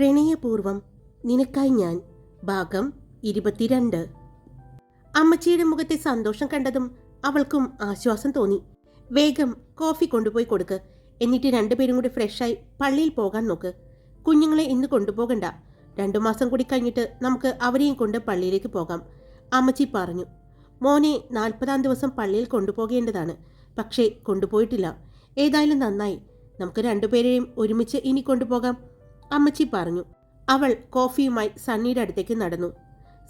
പ്രണയപൂർവം നിനക്കായി ഞാൻ ഭാഗം ഇരുപത്തിരണ്ട്. അമ്മച്ചിയുടെ മുഖത്തെ സന്തോഷം കണ്ടതും അവൾക്കും ആശ്വാസം തോന്നി. വേഗം കോഫി കൊണ്ടുപോയി കൊടുക്ക്. എന്നിട്ട് രണ്ടുപേരും കൂടി ഫ്രഷായി പള്ളിയിൽ പോകാൻ നോക്ക്. കുഞ്ഞുങ്ങളെ ഇന്ന് കൊണ്ടുപോകണ്ട. രണ്ടു മാസം കൂടി കഴിഞ്ഞിട്ട് നമുക്ക് അവരെയും കൊണ്ട് പള്ളിയിലേക്ക് പോകാം. അമ്മച്ചി പറഞ്ഞു. മോനെ നാൽപ്പതാം ദിവസം പള്ളിയിൽ കൊണ്ടുപോകേണ്ടതാണ്. പക്ഷേ കൊണ്ടുപോയിട്ടില്ല. ഏതായാലും നന്നായി. നമുക്ക് രണ്ടുപേരെയും ഒരുമിച്ച് ഇനി കൊണ്ടുപോകാം. അമ്മച്ചി പറഞ്ഞു. അവൾ കോഫിയുമായി സണ്ണിയുടെ അടുത്തേക്ക് നടന്നു.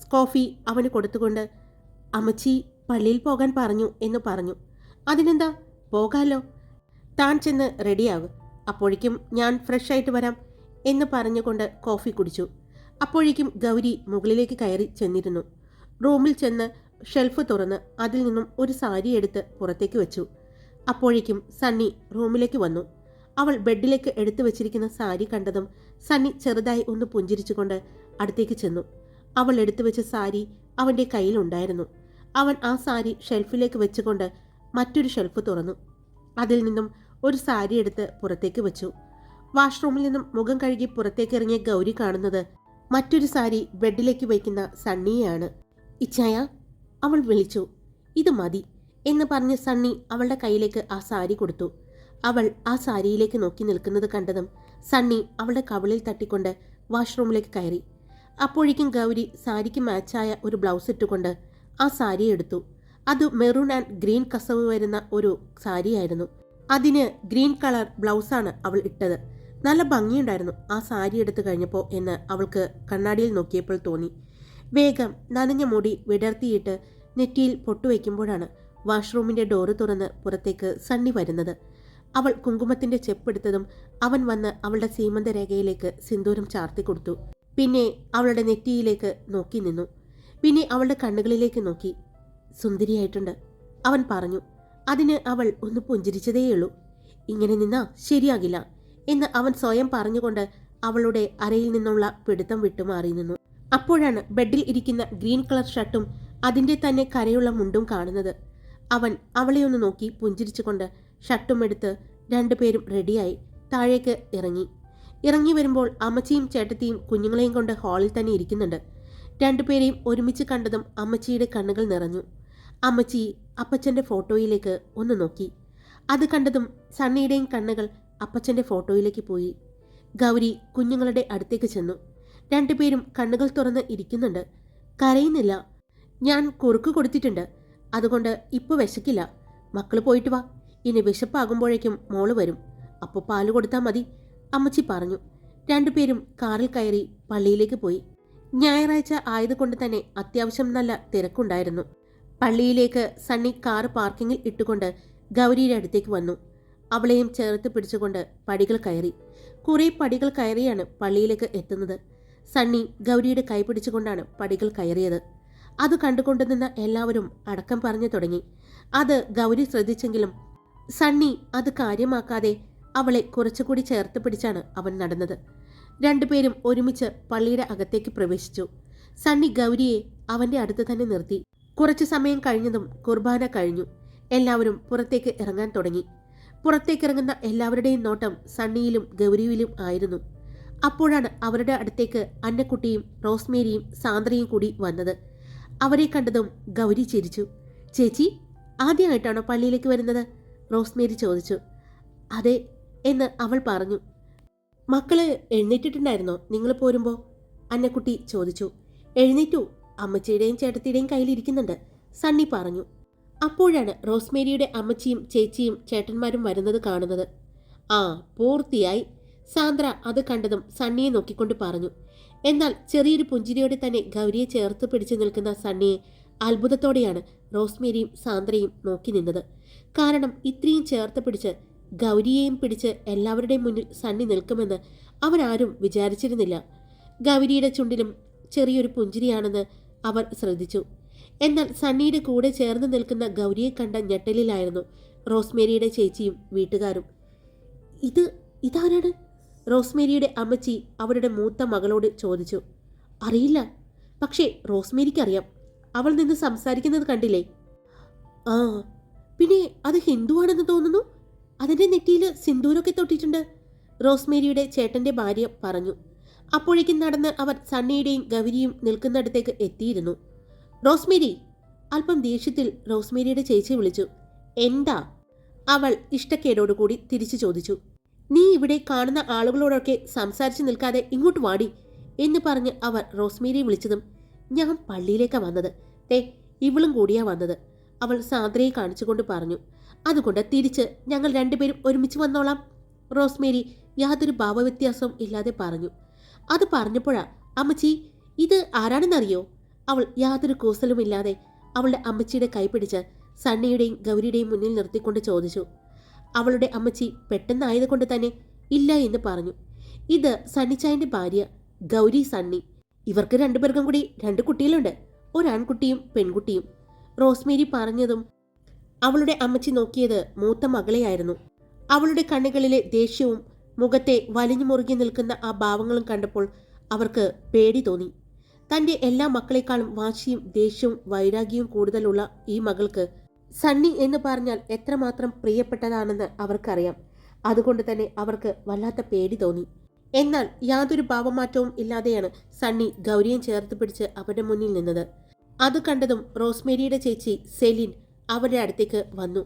കോഫി അവന് കൊടുത്തുകൊണ്ട് അമ്മച്ചി പള്ളിയിൽ പോകാൻ പറഞ്ഞു എന്ന് പറഞ്ഞു. അതിനെന്താ? പോകാലോ. താൻ ചെന്ന് റെഡിയാകും അപ്പോഴേക്കും ഞാൻ ഫ്രഷ് ആയിട്ട് വരാം എന്ന് പറഞ്ഞുകൊണ്ട് കോഫി കുടിച്ചു. അപ്പോഴേക്കും ഗൗരി മുകളിലേക്ക് കയറി ചെന്നിരുന്നു. റൂമിൽ ചെന്ന് ഷെൽഫ് തുറന്ന് അതിൽ നിന്നും ഒരു സാരി എടുത്ത് പുറത്തേക്ക് വെച്ചു. അപ്പോഴേക്കും സണ്ണി റൂമിലേക്ക് വന്നു. അവൾ ബെഡിലേക്ക് എടുത്തു വെച്ചിരിക്കുന്ന സാരി കണ്ടതും സണ്ണി ചെറുതായി ഒന്ന് പുഞ്ചിരിച്ചുകൊണ്ട് അടുത്തേക്ക് ചെന്നു. അവൾ എടുത്തു വെച്ച സാരി അവന്റെ കയ്യിലുണ്ടായിരുന്നു. അവൻ ആ സാരി ഷെൽഫിലേക്ക് വെച്ചുകൊണ്ട് മറ്റൊരു ഷെൽഫ് തുറന്നു. അതിൽ നിന്നും ഒരു സാരി എടുത്ത് പുറത്തേക്ക് വെച്ചു. വാഷ്റൂമിൽ നിന്നും മുഖം കഴുകി പുറത്തേക്ക് ഇറങ്ങിയ ഗൗരി കാണുന്നത് മറ്റൊരു സാരി ബെഡിലേക്ക് വയ്ക്കുന്ന സണ്ണിയെയാണ്. ഇച്ഛായ അവൾ വിളിച്ചു. ഇത് മതി എന്ന് പറഞ്ഞ് സണ്ണി അവളുടെ കയ്യിലേക്ക് ആ സാരി കൊടുത്തു. അവൾ ആ സാരിയിലേക്ക് നോക്കി നിൽക്കുന്നത് കണ്ടതും സണ്ണി അവളുടെ കവിളിൽ തട്ടിക്കൊണ്ട് വാഷ്റൂമിലേക്ക് കയറി. അപ്പോഴേക്കും ഗൗരി സാരിക്ക് മാച്ചായ ഒരു ബ്ലൗസ് ഇട്ടുകൊണ്ട് ആ സാരി എടുത്തു. അത് മെറൂൺ ആൻഡ് ഗ്രീൻ കസവ് വരുന്ന ഒരു സാരിയായിരുന്നു. അതിന് ഗ്രീൻ കളർ ബ്ലൗസാണ് അവൾ ഇട്ടത്. നല്ല ഭംഗിയുണ്ടായിരുന്നു ആ സാരി എടുത്തു കഴിഞ്ഞപ്പോൾ എന്ന് അവൾക്ക് കണ്ണാടിയിൽ നോക്കിയപ്പോൾ തോന്നി. വേഗം നനഞ്ഞ മുടി വിടർത്തിയിട്ട് നെറ്റിയിൽ പൊട്ടുവയ്ക്കുമ്പോഴാണ് വാഷ്റൂമിന്റെ ഡോറ് തുറന്ന് പുറത്തേക്ക് സണ്ണി വരുന്നത്. അവൾ കുങ്കുമത്തിന്റെ ചെപ്പെടുത്തതും അവൻ വന്ന് അവളുടെ സീമന്ത സീമന്തരേഖയിലേക്ക് സിന്ദൂരം ചാർത്തി കൊടുത്തു. പിന്നെ അവളുടെ നെറ്റിയിലേക്ക് നോക്കി നിന്നു. പിന്നെ അവളുടെ കണ്ണുകളിലേക്ക് നോക്കി. സുന്ദരിയായിട്ടുണ്ട്. അവൻ പറഞ്ഞു അതിന് അവൾ ഒന്ന് പുഞ്ചിരിച്ചതേയുള്ളൂ. ഇങ്ങനെ നിന്നാ ശരിയാകില്ല എന്ന് അവൻ സ്വയം പറഞ്ഞുകൊണ്ട് അവളുടെ അരയിൽ നിന്നുള്ള പിടുത്തം വിട്ടുമാറി നിന്നു. അപ്പോഴാണ് ബെഡിൽ ഇരിക്കുന്ന ഗ്രീൻ കളർ ഷർട്ടും അതിന്റെ തന്നെ കരയുള്ള മുണ്ടും കാണുന്നത്. അവൻ അവളെ ഒന്ന് നോക്കി പുഞ്ചിരിച്ചുകൊണ്ട് ഷർട്ടും എടുത്ത് രണ്ടുപേരും റെഡിയായി താഴേക്ക് ഇറങ്ങി. ഇറങ്ങി വരുമ്പോൾ അമ്മച്ചിയും ചേട്ടത്തിയും കുഞ്ഞുങ്ങളെയും കൊണ്ട് ഹാളിൽ തന്നെ ഇരിക്കുന്നുണ്ട്. രണ്ടുപേരെയും ഒരുമിച്ച് കണ്ടതും അമ്മച്ചിയുടെ കണ്ണുകൾ നിറഞ്ഞു. അമ്മച്ചി അപ്പച്ചന്റെ ഫോട്ടോയിലേക്ക് ഒന്ന് നോക്കി. അത് കണ്ടതും സണ്ണിയുടെയും കണ്ണുകൾ അപ്പച്ചന്റെ ഫോട്ടോയിലേക്ക് പോയി. ഗൗരി കുഞ്ഞുങ്ങളുടെ അടുത്തേക്ക് ചെന്നു. രണ്ടുപേരും കണ്ണുകൾ തുറന്ന് ഇരിക്കുന്നുണ്ട്. കരയുന്നില്ല. ഞാൻ കുറുക്ക് കൊടുത്തിട്ടുണ്ട്. അതുകൊണ്ട് ഇപ്പോൾ വിശക്കില്ല. മക്കൾ പോയിട്ട് വാ. ഇനി വിശപ്പാകുമ്പോഴേക്കും മോൾ വരും. അപ്പോൾ പാൽ കൊടുത്താൽ മതി അമ്മച്ചി പറഞ്ഞു. രണ്ടുപേരും കാറിൽ കയറി പള്ളിയിലേക്ക് പോയി. ഞായറാഴ്ച ആയതുകൊണ്ട് തന്നെ അത്യാവശ്യം നല്ല തിരക്കുണ്ടായിരുന്നു. പള്ളിയിലേക്ക് സണ്ണി കാർ പാർക്കിങ്ങിൽ ഇട്ടുകൊണ്ട് ഗൗരിയുടെ അടുത്തേക്ക് വന്നു. അവളെയും ചേർത്ത് പിടിച്ചുകൊണ്ട് പടികൾ കയറി. കുറേ പടികൾ കയറിയാണ് പള്ളിയിലേക്ക് എത്തുന്നത്. സണ്ണി ഗൗരിയുടെ കൈ പിടിച്ചുകൊണ്ടാണ് പടികൾ കയറിയത്. അത് കണ്ടുകൊണ്ട് നിന്ന എല്ലാവരും അടക്കം പറഞ്ഞു തുടങ്ങി. അത് ഗൗരി ശ്രദ്ധിച്ചെങ്കിലും സണ്ണി അത് കാര്യമാക്കാതെ അവളെ കുറച്ചുകൂടി ചേർത്ത് പിടിച്ചാണ് അവൻ നടന്നത്. രണ്ടുപേരും ഒരുമിച്ച് പള്ളിയുടെ അകത്തേക്ക് പ്രവേശിച്ചു. സണ്ണി ഗൗരിയെ അവന്റെ അടുത്ത് തന്നെ നിർത്തി. കുറച്ചു സമയം കഴിഞ്ഞതും കുർബാന കഴിഞ്ഞു. എല്ലാവരും പുറത്തേക്ക് ഇറങ്ങാൻ തുടങ്ങി. പുറത്തേക്ക് ഇറങ്ങുന്ന എല്ലാവരുടെയും നോട്ടം സണ്ണിയിലും ഗൗരിയിലും ആയിരുന്നു. അപ്പോഴാണ് അവരുടെ അടുത്തേക്ക് അന്നക്കുട്ടിയും റോസ്മേരിയും സാന്ദ്രയും കൂടി വന്നത്. അവരെ കണ്ടതും ഗൗരി ചിരിച്ചു. ചേച്ചി ആദ്യമായിട്ടാണോ പള്ളിയിലേക്ക് വരുന്നത്? റോസ്മേരി ചോദിച്ചു. അതെ എന്ന് അവൾ പറഞ്ഞു. മക്കൾ എഴുന്നേറ്റിട്ടുണ്ടായിരുന്നോ നിങ്ങൾ പോരുമ്പോൾ അന്നക്കുട്ടി ചോദിച്ചു. എഴുന്നേറ്റു. അമ്മച്ചിയുടെയും ചേട്ടത്തിയുടെയും കയ്യിലിരിക്കുന്നുണ്ട് സണ്ണി പറഞ്ഞു. അപ്പോഴാണ് റോസ്മേരിയുടെ അമ്മച്ചിയും ചേച്ചിയും ചേട്ടന്മാരും വരുന്നത് കാണുന്നത്. ആ പൂർത്തിയായി. സാന്ദ്ര അത് കണ്ടതും സണ്ണിയെ നോക്കിക്കൊണ്ട് പറഞ്ഞു. എന്നാൽ ചെറിയൊരു പുഞ്ചിരിയോടെ തന്നെ ഗൗരിയെ ചേർത്ത് പിടിച്ചു നിൽക്കുന്ന സണ്ണിയെ അത്ഭുതത്തോടെയാണ് റോസ്മേരിയും സാന്ദ്രയും നോക്കി നിന്നത്. കാരണം ഇത്രയും ചേർത്ത് പിടിച്ച് ഗൗരിയെയും പിടിച്ച് എല്ലാവരുടെയും മുന്നിൽ സണ്ണി നിൽക്കുമെന്ന് അവരാരും വിചാരിച്ചിരുന്നില്ല. ഗൗരിയുടെ ചുണ്ടിലും ചെറിയൊരു പുഞ്ചിരിയാണെന്ന് അവർ ശ്രദ്ധിച്ചു. എന്നാൽ സണ്ണിയുടെ കൂടെ ചേർന്ന് നിൽക്കുന്ന ഗൗരിയെ കണ്ട ഞെട്ടലിലായിരുന്നു റോസ്മേരിയുടെ ചേച്ചിയും വീട്ടുകാരും. ഇത് ഇതാരാണ്? റോസ്മേരിയുടെ അമ്മച്ചി അവരുടെ മൂത്ത മകളോട് ചോദിച്ചു. അറിയില്ല. പക്ഷേ റോസ്മേരിക്കറിയാം. അവൾ നിന്ന് സംസാരിക്കുന്നത് കണ്ടില്ലേ? ആ പിന്നെ അത് ഹിന്ദുവാണെന്ന് തോന്നുന്നു. അതിന്റെ നെറ്റിയിൽ സിന്ദൂരൊക്കെ തൊട്ടിട്ടുണ്ട്. റോസ്മേരിയുടെ ചേട്ടന്റെ ഭാര്യ പറഞ്ഞു. അപ്പോഴേക്കും നടന്ന് അവർ സണ്ണിയുടെയും ഗൗരിയും നിൽക്കുന്നിടത്തേക്ക് എത്തിയിരുന്നു. റോസ്മേരി അല്പം ദേഷ്യത്തിൽ റോസ്മേരിയുടെ ചേച്ചി വിളിച്ചു. എന്താ? അവൾ ഇഷ്ടക്കേടോടുകൂടി തിരിച്ചു ചോദിച്ചു. നീ ഇവിടെ കാണുന്ന ആളുകളോടൊക്കെ സംസാരിച്ചു നിൽക്കാതെ ഇങ്ങോട്ട് വാടി എന്ന് പറഞ്ഞ് അവർ റോസ്മേരിയെ വിളിച്ചതും ഞാൻ പള്ളിയിലേക്കാ വന്നത്. തേ ഇവളും കൂടിയാ വന്നത്. അവൾ സാന്ദ്രയെ കാണിച്ചുകൊണ്ട് പറഞ്ഞു അതുകൊണ്ട് തിരിച്ച് ഞങ്ങൾ രണ്ടുപേരും ഒരുമിച്ച് വന്നോളാം. റോസ്മേരി യാതൊരു ഭാവവ്യത്യാസവും ഇല്ലാതെ പറഞ്ഞു. അത് പറഞ്ഞപ്പോഴാ അമ്മച്ചി ഇത് ആരാണെന്നറിയോ? അവൾ യാതൊരു കൂസലുമില്ലാതെ അവളുടെ അമ്മച്ചിയുടെ കൈപിടിച്ച് സണ്ണിയുടെയും ഗൗരിയുടെയും മുന്നിൽ നിർത്തിക്കൊണ്ട് ചോദിച്ചു. അവളുടെ അമ്മച്ചി പെട്ടെന്നായതുകൊണ്ട് തന്നെ ഇല്ല എന്ന് പറഞ്ഞു. ഇത് സണ്ണിച്ചായന്റെ ഭാര്യ ഗൗരി സണ്ണി. ഇവർക്ക് രണ്ടുപേർക്കും കൂടി രണ്ട് കുട്ടികളുണ്ട്. ഒരാൺകുട്ടിയും പെൺകുട്ടിയും. റോസ്മേരി പറഞ്ഞതും അവളുടെ അമ്മച്ചി നോക്കിയത് മൂത്ത മകളെയായിരുന്നു. അവളുടെ കണ്ണുകളിലെ ദേഷ്യവും മുഖത്തെ വലിഞ്ഞു മുറുകി നിൽക്കുന്ന ആ ഭാവങ്ങളും കണ്ടപ്പോൾ അവർക്ക് പേടി തോന്നി. തന്റെ എല്ലാ മക്കളെക്കാളും വാശിയും ദേഷ്യവും വൈരാഗ്യവും കൂടുതലുള്ള ഈ മകൾക്ക് സണ്ണി എന്ന് പറഞ്ഞാൽ എത്രമാത്രം പ്രിയപ്പെട്ടതാണെന്ന് അവർക്കറിയാം. അതുകൊണ്ട് തന്നെ അവർക്ക് വല്ലാത്ത പേടി തോന്നി. എന്നാൽ യാതൊരു ഭാവമാറ്റവും ഇല്ലാതെയാണ് സണ്ണി ഗൗരിയെ ചേർത്ത് പിടിച്ച് അവരുടെ മുന്നിൽ നിന്നത്. അത് കണ്ടതും റോസ്മേരിയുടെ ചേച്ചി സെലിൻ അവരുടെ അടുത്തേക്ക് വന്നു.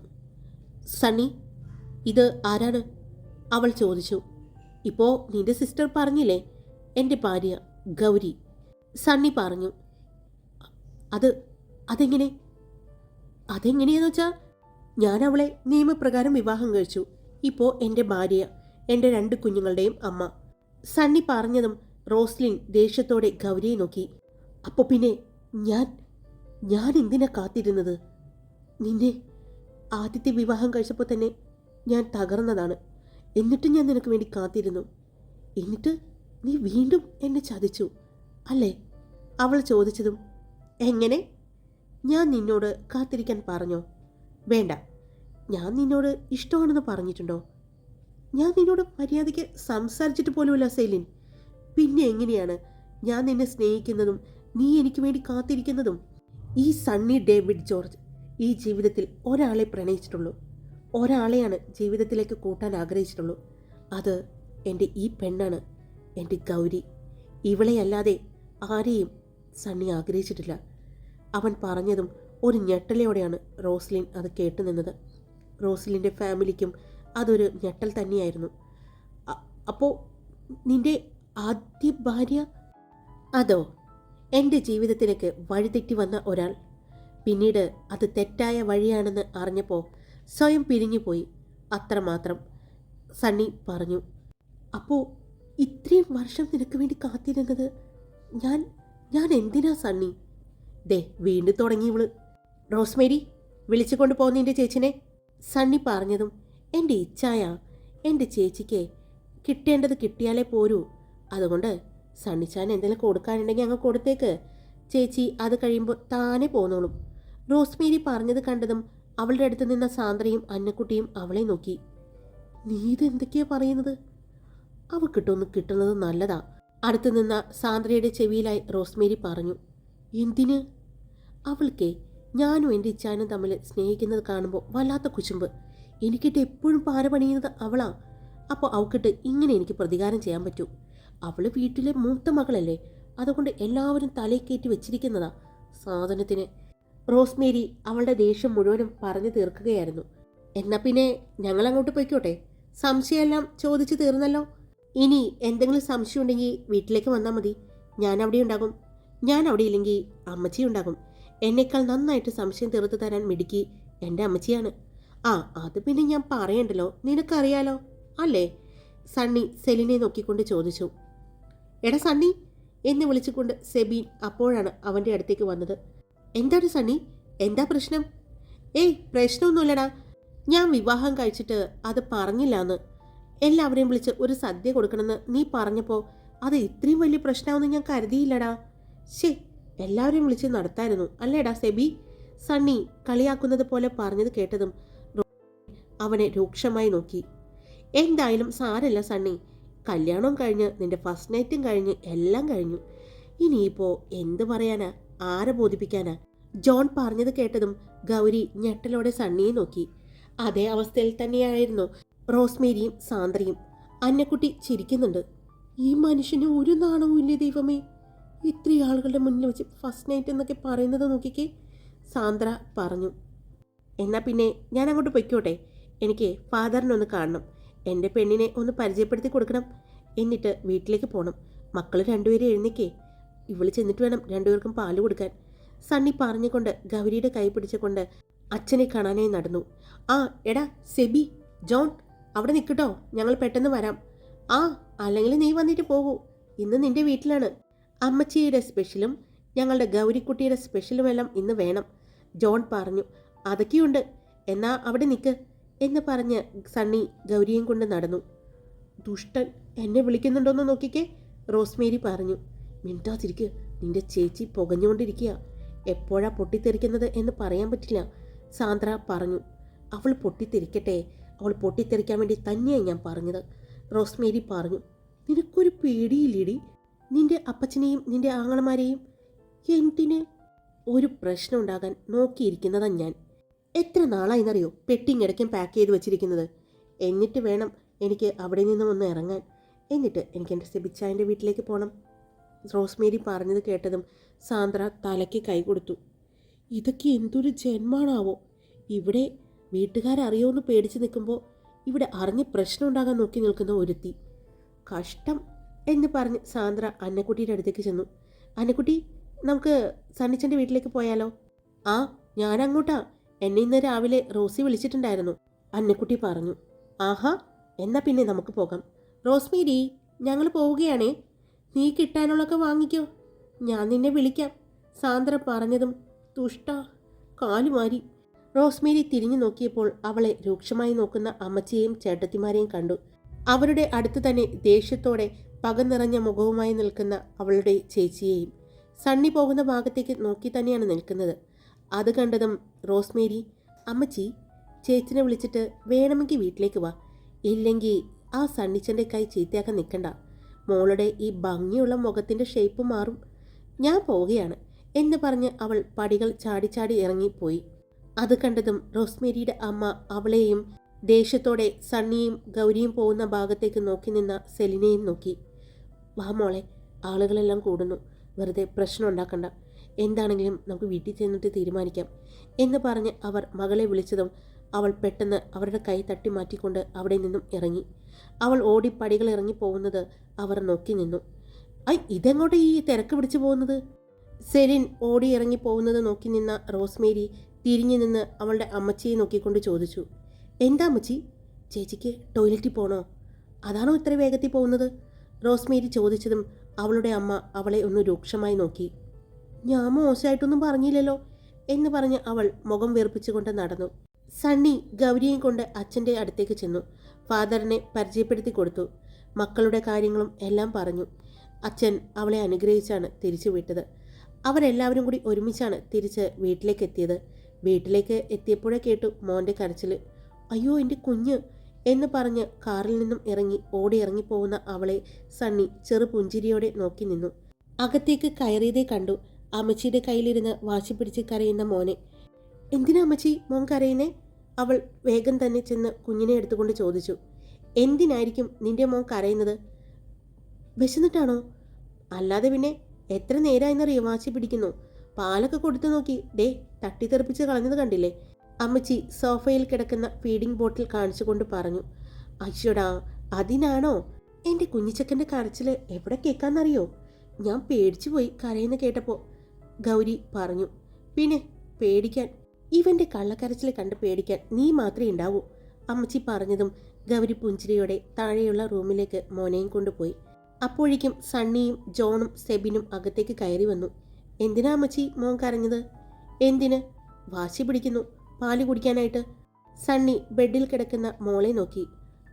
സണ്ണി ഇത് ആരാണ്? അവൾ ചോദിച്ചു. ഇപ്പോൾ നിന്റെ സിസ്റ്റർ പറഞ്ഞില്ലേ? എന്റെ ഭാര്യ ഗൗരി. സണ്ണി പറഞ്ഞു. അത് അതെങ്ങനെ? അതെങ്ങനെയെന്ന് വെച്ചാൽ ഞാൻ അവളെ നിയമപ്രകാരം വിവാഹം കഴിച്ചു. ഇപ്പോൾ എന്റെ ഭാര്യ എന്റെ രണ്ട് കുഞ്ഞുങ്ങളുടെയും അമ്മ. സണ്ണി പറഞ്ഞതും റോസ്ലിൻ ദേഷ്യത്തോടെ ഗൗരിയെ നോക്കി. അപ്പോൾ പിന്നെ ഞാൻ ഞാൻ എന്തിനാ കാത്തിരുന്നത്? നിന്നെ ആദ്യത്തെ വിവാഹം കഴിച്ചപ്പോൾ തന്നെ ഞാൻ തകർന്നതാണ്. എന്നിട്ടും ഞാൻ നിനക്ക് വേണ്ടി കാത്തിരുന്നു. എന്നിട്ട് നീ വീണ്ടും എന്നെ ചതിച്ചു അല്ലേ? അവൾ ചോദിച്ചതും എങ്ങനെ? ഞാൻ നിന്നോട് കാത്തിരിക്കാൻ പറഞ്ഞോ? വേണ്ട ഞാൻ നിന്നോട് ഇഷ്ടമാണെന്ന് പറഞ്ഞിട്ടുണ്ടോ? ഞാൻ നിന്നോട് മര്യാദയ്ക്ക് സംസാരിച്ചിട്ട് പോലുമില്ല സെലിൻ പിന്നെ എങ്ങനെയാണ്? ഞാൻ നിന്നെ സ്നേഹിക്കുന്നതും നീ എനിക്ക് വേണ്ടി കാത്തിരിക്കുന്നതും? ഈ സണ്ണി ഡേവിഡ് ജോർജ് ഈ ജീവിതത്തിൽ ഒരാളെ പ്രണയിച്ചിട്ടുള്ളൂ. ഒരാളെയാണ് ജീവിതത്തിലേക്ക് കൂട്ടാൻ ആഗ്രഹിച്ചിട്ടുള്ളൂ. അത് എന്റെ ഈ പെണ്ണാണ് എന്റെ ഗൗരി. ഇവളെയല്ലാതെ ആരെയും സണ്ണി ആഗ്രഹിച്ചിട്ടില്ല. അവൻ പറഞ്ഞതും ഒരു ഞെട്ടലയോടെയാണ് റോസ്ലിൻ അത് കേട്ടു നിന്നത് റോസ്ലിന്റെ ഫാമിലിക്കും അതൊരു ഞെട്ടൽ തന്നെയായിരുന്നു. അപ്പോ അപ്പോൾ നിന്റെ ആദ്യ ഭാര്യ? അതോ എന്റെ ജീവിതത്തിലേക്ക് വഴിതെറ്റി വന്ന ഒരാൾ? പിന്നീട് അത് തെറ്റായ വഴിയാണെന്ന് അറിഞ്ഞപ്പോൾ സ്വയം പിരിഞ്ഞുപോയി അത്രമാത്രം സണ്ണി പറഞ്ഞു. അപ്പോൾ ഇത്രയും വർഷം നിനക്ക് വേണ്ടി കാത്തിരുന്നത് ഞാൻ ഞാൻ എന്തിനാ സണ്ണി? ദേ വീണ്ടും തുടങ്ങി ഇവൾ. റോസ്മേരി വിളിച്ചു പോകുന്ന എന്റെ ചേച്ചിനെ. സണ്ണി പറഞ്ഞതും എന്റെ ഇച്ഛായ എന്റെ ചേച്ചിക്ക് കിട്ടേണ്ടത് കിട്ടിയാലേ പോരൂ. അതുകൊണ്ട് സണ്ണിച്ചാൻ എന്തെങ്കിലും കൊടുക്കാനുണ്ടെങ്കിൽ അങ്ങ് കൊടുത്തേക്ക്. ചേച്ചി അത് കഴിയുമ്പോൾ താനെ പോന്നോളും. റോസ്മേരി പറഞ്ഞത് കണ്ടതും അവളുടെ അടുത്ത് നിന്ന സാന്ദ്രയും അന്നക്കുട്ടിയും അവളെ നോക്കി. നീ ഇതെന്തൊക്കെയാ പറയുന്നത്? അവക്കിട്ടൊന്ന് കിട്ടുന്നത് നല്ലതാ. അടുത്ത് നിന്ന സാന്ദ്രയുടെ ചെവിയിലായി റോസ്മേരി പറഞ്ഞു. എന്തിന്? അവൾക്കേ ഞാനും എന്റെ ഇച്ചാനും തമ്മിൽ സ്നേഹിക്കുന്നത് കാണുമ്പോൾ വല്ലാത്ത കുശുമ്പ്. എനിക്കിട്ട് എപ്പോഴും പാര പണിയുന്നത് അവളാ. അപ്പോൾ അവക്കിട്ട് ഇങ്ങനെ എനിക്ക് പ്രതികാരം ചെയ്യാൻ പറ്റൂ. അവൾ വീട്ടിലെ മൂത്ത മകളല്ലേ. അതുകൊണ്ട് എല്ലാവരും തലയിൽ കയറ്റി വെച്ചിരിക്കുന്നതാ സാധനത്തിന്. റോസ്മേരി അവളുടെ ദേഷ്യം മുഴുവനും പറഞ്ഞു തീർക്കുകയായിരുന്നു. എന്നാൽ പിന്നെ ഞങ്ങൾ അങ്ങോട്ട് പോയിക്കോട്ടെ? സംശയമെല്ലാം ചോദിച്ചു തീർന്നല്ലോ? ഇനി എന്തെങ്കിലും സംശയം ഉണ്ടെങ്കിൽ വീട്ടിലേക്ക് വന്നാൽ മതി. ഞാൻ അവിടെ ഉണ്ടാകും. ഞാൻ അവിടെ ഇല്ലെങ്കിൽ അമ്മച്ചി ഉണ്ടാകും. എന്നേക്കാൾ നന്നായിട്ട് സംശയം തീർത്തു തരാൻ മിടുക്കി എന്റെ അമ്മച്ചിയാണ്. ആ അത് പിന്നെ ഞാൻ പറയണ്ടല്ലോ. നിനക്കറിയാലോ? അല്ലേ? സണ്ണി സെലിനെ നോക്കിക്കൊണ്ട് ചോദിച്ചു. എടാ സണ്ണി എന്ന് വിളിച്ചുകൊണ്ട് സെബീൻ അപ്പോഴാണ് അവന്റെ അടുത്തേക്ക് വന്നത്. എന്താണ് സണ്ണി? എന്താ പ്രശ്നം? ഏയ് പ്രശ്നമൊന്നുമില്ലടാ. ഞാൻ വിവാഹം കഴിച്ചിട്ട് അത് പറഞ്ഞില്ല എന്ന് എല്ലാവരെയും വിളിച്ച് ഒരു സദ്യ കൊടുക്കണമെന്ന് നീ പറഞ്ഞപ്പോൾ അത് ഇത്രയും വലിയ പ്രശ്നമാണെന്ന് ഞാൻ കരുതിയില്ലടാ. ശേ എല്ലാവരെയും വിളിച്ച് നടത്തായിരുന്നു. അല്ലേടാ സെബി? സണ്ണി കളിയാക്കുന്നത് പോലെ പറഞ്ഞത് കേട്ടതും അവനെ രൂക്ഷമായി നോക്കി. എന്തായാലും സാരല്ല സണ്ണി. കല്യാണവും കഴിഞ്ഞ് നിന്റെ ഫസ്റ്റ് നൈറ്റും കഴിഞ്ഞ് എല്ലാം കഴിഞ്ഞു. ഇനിയിപ്പോ എന്ത് പറയാനാ? ആരെ ബോധിപ്പിക്കാനാ? ജോൺ പറഞ്ഞത് കേട്ടതും ഗൗരി ഞെട്ടലോടെ സണ്ണിയെ നോക്കി. അതേ അവസ്ഥയിൽ തന്നെയായിരുന്നു റോസ്മേരിയും സാന്ദ്രയും. അന്നക്കുട്ടി ചിരിക്കുന്നുണ്ട്. ഈ മനുഷ്യന് ഒരു നാണവും ഇല്ലേ ദൈവമേ? ഇത്രയും ആളുകളുടെ മുന്നിൽ വെച്ച് ഫസ്റ്റ് നൈറ്റ് എന്നൊക്കെ പറയുന്നത് നോക്കിക്കേ. സാന്ദ്ര പറഞ്ഞു. എന്നാൽ പിന്നെ ഞാൻ അങ്ങോട്ട് പൊയ്ക്കോട്ടെ. എനിക്ക് ഫാദറിനെ ഒന്ന് കാണണം. എന്റെ പെണ്ണിനെ ഒന്ന് പരിചയപ്പെടുത്തി കൊടുക്കണം. എന്നിട്ട് വീട്ടിലേക്ക് പോകണം മക്കൾ രണ്ടുപേരും എഴുന്നേക്കേ. ഇവൾ ചെന്നിട്ട് വേണം രണ്ടുപേർക്കും പാൽ കൊടുക്കാൻ. സണ്ണി പറഞ്ഞുകൊണ്ട് ഗൗരിയുടെ കൈ പിടിച്ചുകൊണ്ട് അച്ഛനെ കാണാനായി നടന്നു. ആ എടാ സെബി ജോൺ അവിടെ നിൽക്കട്ടോ. ഞങ്ങൾ പെട്ടെന്ന് വരാം. ആ അല്ലെങ്കിൽ നീ വന്നിട്ട് പോകൂ. ഇന്ന് നിന്റെ വീട്ടിലാണ്. അമ്മച്ചിയുടെ സ്പെഷ്യലും ഞങ്ങളുടെ ഗൗരിക്കുട്ടിയുടെ സ്പെഷ്യലുമെല്ലാം ഇന്ന് വേണം. ജോൺ പറഞ്ഞു. അതൊക്കെയുണ്ട്. എന്നാ അവിടെ നിൽക്ക്. എന്ന് പറഞ്ഞ് സണ്ണി ഗൗരിയും കൊണ്ട് നടന്നു. ദുഷ്ടൻ എന്നെ വിളിക്കുന്നുണ്ടോന്ന് നോക്കിക്കേ റോസ്മേരി പറഞ്ഞു. മിണ്ടാതിരിക്കുക നിന്റെ ചേച്ചി പുകഞ്ഞുകൊണ്ടിരിക്കുക. എപ്പോഴാ പൊട്ടിത്തെറിക്കുന്നത് എന്ന് പറയാൻ പറ്റില്ല സാന്ദ്ര പറഞ്ഞു. അവൾ പൊട്ടിത്തെറിക്കട്ടെ അവൾ പൊട്ടിത്തെറിക്കാൻ വേണ്ടി തന്നെയാണ് ഞാൻ പറഞ്ഞത് റോസ്മേരി പറഞ്ഞു. നിനക്കൊരു പേടിയില്ലേടി. നിന്റെ അപ്പച്ചനെയും നിന്റെ ആങ്ങളമാരെയും എന്തിന്? ഒരു പ്രശ്നം ഉണ്ടാകാൻ നോക്കിയിരിക്കുന്നതാണ് ഞാൻ. എത്ര നാളായിന്നറിയോ? പെട്ടിങ്ങടക്കം പാക്ക് ചെയ്ത് വെച്ചിരിക്കുന്നത്. എന്നിട്ട് വേണം എനിക്ക് അവിടെ നിന്നും ഒന്ന് ഇറങ്ങാൻ. എന്നിട്ട് എനിക്ക് എന്റെ സെബിച്ചായന്റെ വീട്ടിലേക്ക് പോകണം റോസ്മേരി പറഞ്ഞത് കേട്ടതും സാന്ദ്ര തലയ്ക്ക് കൈ കൊടുത്തു. ഇതൊക്കെ എന്തൊരു ജന്മാണാവോ? ഇവിടെ വീട്ടുകാരറിയോന്ന് പേടിച്ച് നിൽക്കുമ്പോൾ ഇവിടെ അറിഞ്ഞ് പ്രശ്നം ഉണ്ടാകാൻ നോക്കി നിൽക്കുന്ന ഒരുത്തി. കഷ്ടം എന്ന് പറഞ്ഞ് സാന്ദ്ര അന്നക്കുട്ടിയുടെ അടുത്തേക്ക് ചെന്നു. അന്നക്കുട്ടി നമുക്ക് സണ്ണിച്ചന്റെ വീട്ടിലേക്ക് പോയാലോ? ആ ഞാൻ അങ്ങോട്ടാ എന്നെ ഇന്ന് രാവിലെ റോസി വിളിച്ചിട്ടുണ്ടായിരുന്നു. അന്നക്കുട്ടി പറഞ്ഞു ആഹാ എന്നാ പിന്നെ നമുക്ക് പോകാം. റോസ്മേരി ഞങ്ങൾ പോവുകയാണേ. നീ കിട്ടാനുള്ളൊക്കെ വാങ്ങിക്കോ. ഞാൻ നിന്നെ വിളിക്കാം. സാന്ദ്ര പറഞ്ഞതും തുഷ്ട കാലുമാരി റോസ്മേരി തിരിഞ്ഞു നോക്കിയപ്പോൾ അവളെ രൂക്ഷമായി നോക്കുന്ന അമ്മച്ചിയെയും ചേട്ടത്തിമാരെയും കണ്ടു. അവരുടെ അടുത്ത് തന്നെ ദേഷ്യത്തോടെ പക നിറഞ്ഞ മുഖവുമായി നിൽക്കുന്ന അവളുടെ ചേച്ചിയെയും സണ്ണി പോകുന്ന ഭാഗത്തേക്ക് നോക്കി തന്നെയാണ് നിൽക്കുന്നത്. അത് കണ്ടതും റോസ്മേരി അമ്മച്ചി ചേച്ചിനെ വിളിച്ചിട്ട് വേണമെങ്കിൽ വീട്ടിലേക്ക് വാ. ഇല്ലെങ്കിൽ ആ സണ്ണിച്ചന്റെ കൈ ചീത്തയാക്കാൻ നിൽക്കണ്ട. മോളുടെ ഈ ഭംഗിയുള്ള മുഖത്തിന്റെ ഷേപ്പ് മാറും. ഞാൻ പോവുകയാണ്. എന്ന് പറഞ്ഞ് അവൾ പടികൾ ചാടി ചാടി ഇറങ്ങിപ്പോയി അത് കണ്ടതും റോസ്മേരിയുടെ അമ്മ അവളെയും ദേഷ്യത്തോടെ സണ്ണിയും ഗൗരിയും പോകുന്ന ഭാഗത്തേക്ക് നോക്കി നിന്ന സെലിനെയും നോക്കി. വാ മോളെ ആളുകളെല്ലാം കൂടുന്നു. വെറുതെ പ്രശ്നം ഉണ്ടാക്കണ്ട. എന്താണെങ്കിലും നമുക്ക് വീട്ടിൽ ചെന്നിട്ട് തീരുമാനിക്കാം എന്ന് പറഞ്ഞ് അവർ മകളെ വിളിച്ചതും അവൾ പെട്ടെന്ന് അവരുടെ കൈ തട്ടി മാറ്റിക്കൊണ്ട് അവിടെ നിന്നും ഇറങ്ങി. അവൾ ഓടി പടികൾ ഇറങ്ങി പോകുന്നത് അവർ നോക്കി നിന്നു. ഐ ഇതെങ്ങോട്ട് ഈ തിരക്ക് പിടിച്ചു പോകുന്നത്? സെലിൻ ഓടി ഇറങ്ങി പോകുന്നത് നോക്കി നിന്ന റോസ്മേരി തിരിഞ്ഞു നിന്ന് അവളുടെ അമ്മച്ചിയെ നോക്കിക്കൊണ്ട് ചോദിച്ചു എന്താ അമ്മച്ചി? ചേച്ചിക്ക് ടോയ്ലറ്റിൽ പോകണോ അതാണോ ഇത്ര വേഗത്തിൽ പോകുന്നത്? റോസ്മേരി ചോദിച്ചതും അവളുടെ അമ്മ അവളെ ഒന്ന് രൂക്ഷമായി നോക്കി. ഞാൻ മോശമായിട്ടൊന്നും പറഞ്ഞില്ലല്ലോ എന്ന് പറഞ്ഞ് അവൾ മുഖം വീർപ്പിച്ചുകൊണ്ട് നടന്നു. സണ്ണി ഗൗരിയെയും കൊണ്ട് അച്ഛന്റെ അടുത്തേക്ക് ചെന്നു. ഫാദറിനെ പരിചയപ്പെടുത്തി കൊടുത്തു. മക്കളുടെ കാര്യങ്ങളും എല്ലാം പറഞ്ഞു. അച്ഛൻ അവളെ അനുഗ്രഹിച്ചാണ് തിരിച്ചു വിട്ടത്. അവരെല്ലാവരും കൂടി ഒരുമിച്ചാണ് തിരിച്ച് വീട്ടിലേക്ക് എത്തിയത്. വീട്ടിലേക്ക് എത്തിയപ്പോഴേ കേട്ടു മോന്റെ കരച്ചിൽ. അയ്യോ എന്റെ കുഞ്ഞ് എന്ന് പറഞ്ഞ് കാറിൽ നിന്നും ഇറങ്ങി ഓടി ഇറങ്ങിപ്പോകുന്ന അവളെ സണ്ണി ചെറു പുഞ്ചിരിയോടെ നോക്കി നിന്നു. അകത്തേക്ക് കയറിയതേ കണ്ടു. അമ്മച്ചിയുടെ കയ്യിലിരുന്ന് വാശി പിടിച്ച് കരയുന്ന മോനെ. എന്തിനാ അമ്മച്ചി മോൻ കരയുന്നേ? അവൾ വേഗം തന്നെ ചെന്ന് കുഞ്ഞിനെ എടുത്തുകൊണ്ട് ചോദിച്ചു. എന്തിനായിരിക്കും നിന്റെ മോൻ കരയുന്നത്? വിശന്നിട്ടാണോ? അല്ലാതെ പിന്നെ എത്ര നേരമായിന്നറിയോ വാശി പിടിക്കുന്നു. പാലൊക്കെ കൊടുത്തു നോക്കി. ദേ തട്ടിത്തെറിപ്പിച്ച് കളഞ്ഞത് കണ്ടില്ലേ? അമ്മച്ചി സോഫയിൽ കിടക്കുന്ന ഫീഡിംഗ് ബോട്ടിൽ കാണിച്ചുകൊണ്ട് പറഞ്ഞു. അയ്യോടാ അതിനാണോ? എന്റെ കുഞ്ഞിച്ചക്കന്റെ കരച്ചിൽ എവിടെ കേൾക്കാന്നറിയോ? ഞാൻ പേടിച്ചു പോയി കരയെന്ന് കേട്ടപ്പോൾ ഗൗരി പറഞ്ഞു. പിന്നെ പേടിക്കാൻ ഇവന്റെ കള്ളക്കരച്ചിൽ കണ്ട് പേടിക്കാൻ നീ മാത്രമേ ഉണ്ടാവൂ അമ്മച്ചി പറഞ്ഞതും ഗൗരി പുഞ്ചിരിയോടെ താഴെയുള്ള റൂമിലേക്ക് മോനെയും കൊണ്ടുപോയി. അപ്പോഴേക്കും സണ്ണിയും ജോണും സെബിനും അകത്തേക്ക് കയറി വന്നു. എന്തിനാ അമ്മച്ചി മോൻ കരഞ്ഞത്? എന്തിന്? വാശി പിടിക്കുന്നു പാൽ കുടിക്കാനായിട്ട്. സണ്ണി ബെഡിൽ കിടക്കുന്ന മോളെ നോക്കി.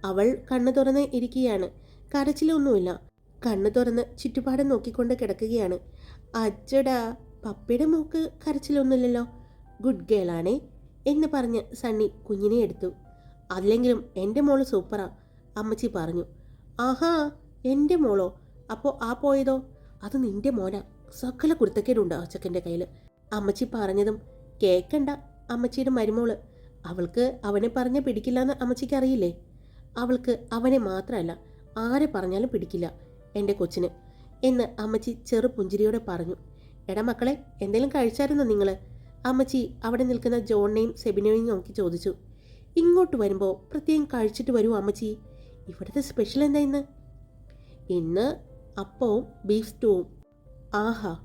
അവൾ കണ്ണു തുറന്ന് ഇരിക്കുകയാണ് കരച്ചിലൊന്നുമില്ല. കണ്ണു തുറന്ന് ചുറ്റുപാടും നോക്കിക്കൊണ്ട് കിടക്കുകയാണ്. അച്ചടാ പപ്പയുടെ മൂക്ക് കരച്ചിലൊന്നുമില്ലല്ലോ. ഗുഡ് ഗേളാണേ എന്ന് പറഞ്ഞ് സണ്ണി കുഞ്ഞിനെ എടുത്തു. അല്ലെങ്കിലും എന്റെ മോൾ സൂപ്പറാ അമ്മച്ചി പറഞ്ഞു. ആഹാ എന്റെ മോളോ? അപ്പോൾ ആ പോയതോ? അത് നിന്റെ മോനാ സകല കുരുത്തക്കേടുണ്ട് അച്ചക്കന്റെ ചെക്കന്റെ കയ്യിൽ അമ്മച്ചി പറഞ്ഞതും കേക്കണ്ട അമ്മച്ചിയുടെ മരുമോൾ. അവൾക്ക് അവനെ പറഞ്ഞ പിടിക്കില്ല എന്ന് അമ്മച്ചിക്ക് അറിയില്ലേ അവൾക്ക് അവനെ മാത്രമല്ല ആരെ പറഞ്ഞാലും പിടിക്കില്ല എന്റെ കൊച്ചിന് എന്ന് അമ്മച്ചി ചെറുപുഞ്ചിരിയോടെ പറഞ്ഞു. എടാ മക്കളെ എന്തെങ്കിലും കഴിച്ചായിരുന്നോ നിങ്ങൾ അമ്മച്ചി അവിടെ നിൽക്കുന്ന ജോണിനെയും സെബിനെയും നോക്കി ചോദിച്ചു. ഇങ്ങോട്ട് വരുമ്പോൾ പ്രത്യേകം കഴിച്ചിട്ട് വരൂ അമ്മച്ചി. ഇവിടുത്തെ സ്പെഷ്യൽ എന്താ ഇന്ന്? ഇന്ന് അപ്പവും ബീഫ് സ്റ്റൂവും ആഹാ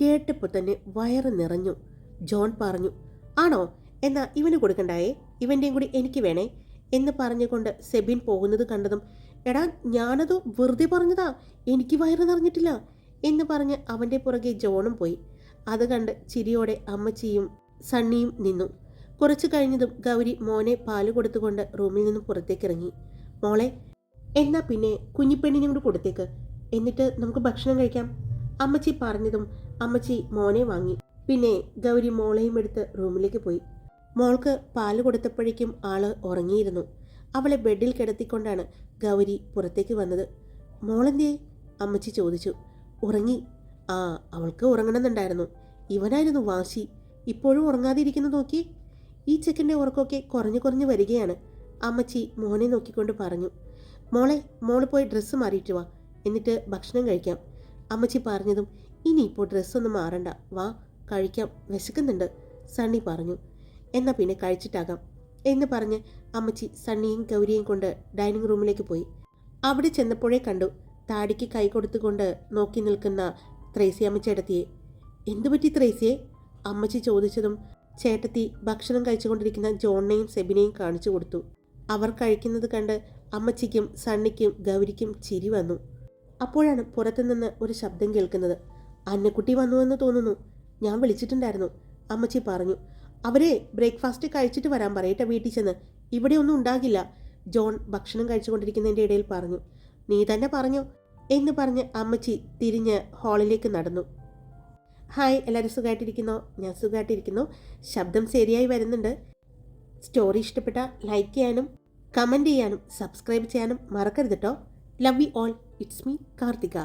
കേട്ടപ്പോൾ തന്നെ വയറ് നിറഞ്ഞു. ജോൺ പറഞ്ഞു ആണോ? എന്നാ ഇവന് കൊടുക്കണ്ടായേ? ഇവന്റെയും കൂടി എനിക്ക് വേണേ? എന്ന് പറഞ്ഞുകൊണ്ട് സെബിൻ പോകുന്നത് കണ്ടതും എടാ ഞാനത് വെറുതെ പറഞ്ഞതാ? എനിക്ക് വയറ് നിറഞ്ഞിട്ടില്ല. എന്ന് പറഞ്ഞ് അവന്റെ പുറകെ ജോണും പോയി. അത് കണ്ട് ചിരിയോടെ അമ്മച്ചിയും സണ്ണിയും നിന്നു. കുറച്ചു കഴിഞ്ഞതും ഗൗരി മോനെ പാൽ കൊടുത്തുകൊണ്ട് റൂമിൽ നിന്നും പുറത്തേക്ക് ഇറങ്ങി മോളെ എന്നാ പിന്നെ കുഞ്ഞിപ്പെണ്ണിനും കൂടി കൊടുത്തേക്ക്. എന്നിട്ട് നമുക്ക് ഭക്ഷണം കഴിക്കാം. അമ്മച്ചി പറഞ്ഞതും അമ്മച്ചി മോനെ വാങ്ങി. പിന്നെ ഗൗരി മോളെയും എടുത്ത് റൂമിലേക്ക് പോയി. മോൾക്ക് പാൽ കൊടുത്തപ്പോഴേക്കും ആൾ ഉറങ്ങിയിരുന്നു. അവളെ ബെഡിൽ കിടത്തിക്കൊണ്ടാണ് ഗൗരി പുറത്തേക്ക് വന്നത്. മോളെന്തേ? അമ്മച്ചി ചോദിച്ചു. ഉറങ്ങി. ആ അവൾക്ക് ഉറങ്ങണമെന്നുണ്ടായിരുന്നു. ഇവനായിരുന്നു വാശി. ഇപ്പോഴും ഉറങ്ങാതെ ഇരിക്കുന്നു നോക്കി. ഈ ചെക്കന്റെ ഉറക്കമൊക്കെ കുറഞ്ഞു കുറഞ്ഞു വരികയാണ്. അമ്മച്ചി മോനെ നോക്കിക്കൊണ്ട് പറഞ്ഞു. മോളെ മോൾ പോയി ഡ്രസ്സ് മാറിയിട്ട് വാ. എന്നിട്ട് ഭക്ഷണം കഴിക്കാം. അമ്മച്ചി പറഞ്ഞതും ഇനി ഇപ്പോൾ ഡ്രസ്സൊന്നും മാറണ്ട. വാ കഴിക്കാം. വിശക്കുന്നുണ്ട് സണ്ണി പറഞ്ഞു. എന്നാൽ പിന്നെ കഴിച്ചിട്ടാകാം എന്ന് പറഞ്ഞ് അമ്മച്ചി സണ്ണിയും ഗൗരിയും കൊണ്ട് ഡൈനിങ് റൂമിലേക്ക് പോയി. അവിടെ ചെന്നപ്പോഴേ കണ്ടു താടിക്ക് കൈ കൊടുത്തുകൊണ്ട് നോക്കി നിൽക്കുന്ന ത്രേസി അമ്മച്ചേട്ടത്തിയെ എന്തുപറ്റി ത്രേസിയെ? അമ്മച്ചി ചോദിച്ചതും ചേട്ടത്തി ഭക്ഷണം കഴിച്ചുകൊണ്ടിരിക്കുന്ന ജോണിനെയും സെബിനെയും കാണിച്ചു കൊടുത്തു. അവർ കഴിക്കുന്നത് കണ്ട് അമ്മച്ചിക്കും സണ്ണിക്കും ഗൗരിക്കും ചിരി വന്നു. അപ്പോഴാണ് പുറത്തുനിന്ന് ഒരു ശബ്ദം കേൾക്കുന്നത്. അന്നക്കുട്ടി വന്നുവെന്ന് തോന്നുന്നു. ഞാൻ വിളിച്ചിട്ടുണ്ടായിരുന്നു അമ്മച്ചി പറഞ്ഞു. അവരെ ബ്രേക്ക്ഫാസ്റ്റ് കഴിച്ചിട്ട് വരാൻ പറയട്ടെ വീട്ടിൽ ചെന്ന്. ഇവിടെ ഒന്നും ഉണ്ടാകില്ല ജോൺ ഭക്ഷണം കഴിച്ചുകൊണ്ടിരിക്കുന്നതിന്റെ ഇടയിൽ പറഞ്ഞു. നീ തന്നെ പറഞ്ഞു എന്ന് പറഞ്ഞ് അമ്മച്ചി തിരിഞ്ഞ് ഹാളിലേക്ക് നടന്നു. ഹായ് എല്ലാവരും സുഖമായിട്ടിരിക്കുന്നോ ഞാൻ സുഖമായിട്ടിരിക്കുന്നു ശബ്ദം ശരിയായി വരുന്നുണ്ട്. സ്റ്റോറി ഇഷ്ടപ്പെട്ട ലൈക്ക് ചെയ്യാനും കമന്റ് ചെയ്യാനും സബ്സ്ക്രൈബ് ചെയ്യാനും മറക്കരുത് കേട്ടോ love you all. It's me Karthika.